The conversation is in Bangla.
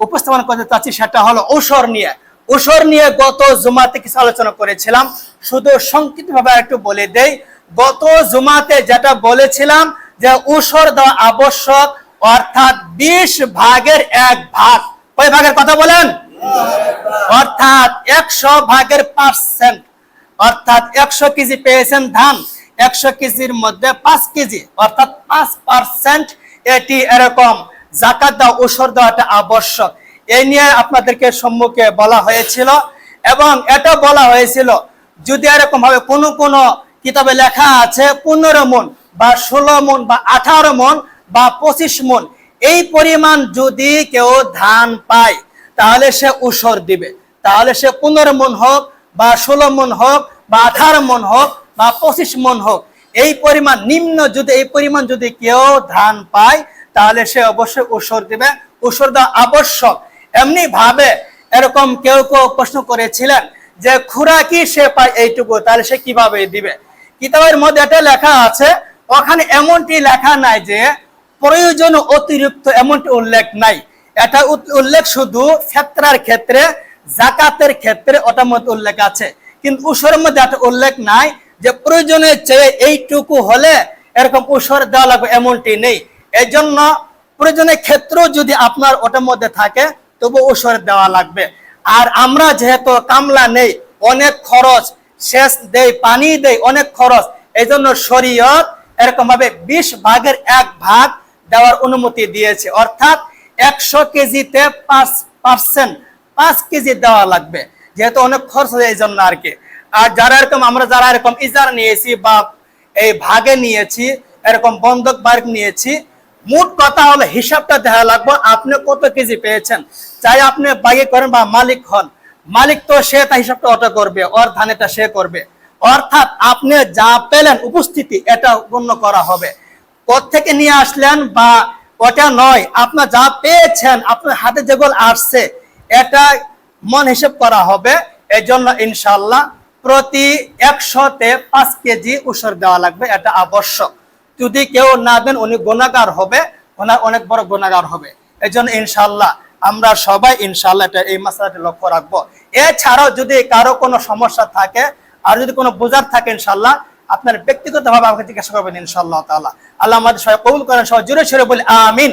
উপস্থাপন করতে চাচ্ছি সেটা হলো ঔষর নিয়ে। ঔষর নিয়ে গত জুমাতে কিছু আলোচনা করেছিলাম। শুধু সংক্ষিপ্ত ভাবে একটু বলে দেই, গত জুমাতে যেটা বলেছিলাম যে ঔষর দেওয়া আবশ্যক, অর্থাৎ বিশ ভাগের এক ভাগ। কয় ভাগের কথা বলেন? অর্থাৎ একশো ভাগের পার্সেন্ট। অর্থাৎ একশো কেজি পেয়েছেন ধান, একশো কেজির মধ্যে পাঁচ কেজি। অর্থাৎ পাঁচ পার্সেন্ট এটি এরকম। জাকাত দেওয়া ওষর দেওয়াটা আবশ্যক। এই নিয়ে আপনাদেরকে সম্মুখে বলা হয়েছিল এবং এটা বলা হয়েছিল, যদি এরকম ভাবে কোনো কোনো কিতাবে লেখা আছে, পনেরো মন বা ষোলো মন বা আঠারো মন বা পঁচিশ মন, এই পরিমাণ যদি কেউ ধান পায়, তাহলে সে উসর দিবে। তাহলে সে পনেরো মন হোক বা ষোলো মন হোক বা আঠারো মন হোক বা পঁচিশ মন হোক, এই পরিমাণ নিম্ন যদি, এই পরিমাণ যদি কেউ ধান পায় তাহলে সে অবশ্যই উসর দিবে। উসর দেওয়া আবশ্যক। এমনি ভাবে এরকম কেউ কেউ প্রশ্ন করেছিলেন যে খুরাকি সে পায় এইটুকু, তাহলে সে কীভাবে দিবে? কিতাবের মধ্যে এটা লেখা আছে, ওখানে এমনটি লেখা নাই যে প্রয়োজন অতিরিক্ত এমনটি উল্লেখ নাই। এটা উল্লেখ শুধু ফেতরার ক্ষেত্রে জাকাতের ক্ষেত্রে ওটার মধ্যে উল্লেখ আছে। কিন্তু উসরের মধ্যে একটা উল্লেখ নাই যে প্রয়োজনের চেয়ে এইটুকু হলে এরকম উসর দেওয়া লাগবে এমনটি নেই। এই জন্য প্রয়োজনের ক্ষেত্র যদি আপনার ওটার মধ্যে থাকে তবু উসর দেওয়া লাগবে। আর আমরা যেহেতু কামলা নেই, অনেক খরচ, সেচ দেই, পানি দেই, অনেক খরচ এই জন্য শরীয়ত এরকম ভাবে বিশ ভাগের এক ভাগ দেওয়ার অনুমতি দিয়েছে। অর্থাৎ একশো কেজিতে পাঁচ পার্সেন্ট, পাঁচ কেজি দেওয়া লাগবে। যেহেতু অনেক খরচ হয় এই জন্য আর কি। আর যারা এরকম, আমরা যারা এরকম ইজার নিয়েছি বা এই ভাগে নিয়েছি, এরকম বন্ধক বার্গ নিয়েছি মোট কথা হলো হিসাবটা দেখা লাগবে। আপনি কত কেজি পেয়েছেন? চাই আপনি বাগে করেন বা মালিক হন। মালিক তো সে তা হিসাবটা ওটা করবে, ওর ধানেটা সে করবে। অর্থাৎ আপনি যা পেলেন উপস্থিতি, এটা গণ্য করা হবে। থেকে নিয়ে আসলেন বা ওটা নয় আপনার যা পেয়েছেন, আপনার হাতে যেগুলো আসছে, এটা মন হিসেব করা হবে। এই জন্য ইনশাল্লাহ প্রতি একশোতে পাঁচ কেজি উসর দেওয়া লাগবে, এটা আবশ্যক। যদি কেউ না দেন উনি গোনাগার হবে, ওনার অনেক বড় গোনাগার হবে। এই জন্য ইনশাল্লাহ আমরা সবাই ইনশাল্লাহ এটা, এই মাসালাটি লক্ষ্য রাখব। এছাড়াও যদি কারও কোনো সমস্যা থাকে, আর যদি কোনো বোঝার থাকে ইনশাল্লাহ আপনার ব্যক্তিগত ভাবে আমাকে জিজ্ঞাসা করবেন ইনশাল্লাহ তালা আল্লাহ আমাদের সবাই কবুল করেন, সবাই জোরে সরে বলি, আমিন।